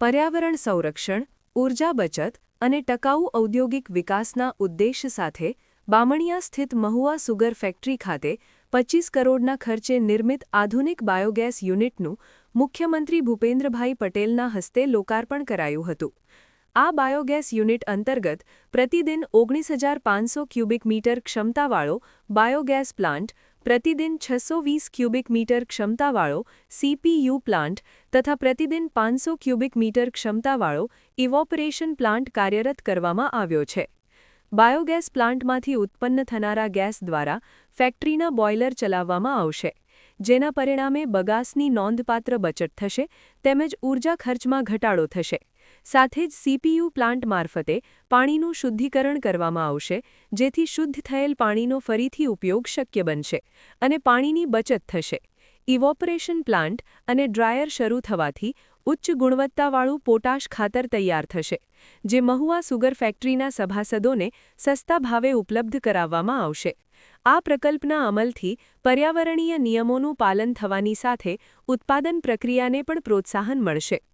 પર્યાવરણ સંરક્ષણ ઊર્જા બચત અને ટકાઉ ઔદ્યોગિક વિકાસના ઉદ્દેશ સાથે બામણિયા સ્થિત મહુવા સુગર ફેક્ટરી ખાતે પચીસ કરોડના ખર્ચે નિર્મિત આધુનિક બાયોગેસ યુનિટનું મુખ્યમંત્રી ભૂપેન્દ્રભાઈ પટેલના હસ્તે લોકાર્પણ કરાયું હતું. આ બાયોગેસ યુનિટ અંતર્ગત પ્રતિદિન ઓગણીસ હજાર પાંચસો ક્યુબિક મીટર ક્ષમતાવાળો બાયોગેસ પ્લાન્ટ પ્રતિદિન છસો વીસ ક્યુબિક મીટર ક્ષમતાવાળો સીપીયુ પ્લાન્ટ તથા પ્રતિદિન પાંચસો ક્યુબિક મીટર ક્ષમતાવાળો ઇવોપરેશન પ્લાન્ટ કાર્યરત કરવામાં આવ્યો છે. બાયોગેસ પ્લાન્ટમાંથી ઉત્પન્ન થનારા ગેસ દ્વારા ફેક્ટરીના બોઇલર ચલાવવામાં આવશે, જેના પરિણામે બગાસની નોંધપાત્ર બચત થશે તેમજ ઊર્જા ખર્ચમાં ઘટાડો થશે. સાથે જ સીપીયુ પ્લાન્ટ મારફતે પાણીનું શુદ્ધિકરણ કરવામાં આવશે, જેથી શુદ્ધ થયેલ પાણીનો ફરીથી ઉપયોગ શક્ય બનશે અને પાણીની બચત થશે. ઇવોપરેશન પ્લાન્ટ અને ડ્રાયર શરૂ થવાથી ઉચ્ચ ગુણવત્તાવાળું પોટાશ ખાતર તૈયાર થશે, જે મહુવા સુગર ફેક્ટરીના સભાસદોને સસ્તા ભાવે ઉપલબ્ધ કરાવવામાં આવશે. આ પ્રકલ્પના અમલથી પર્યાવરણીય નિયમોનું પાલન થવાની સાથે ઉત્પાદન પ્રક્રિયાને પણ પ્રોત્સાહન મળશે.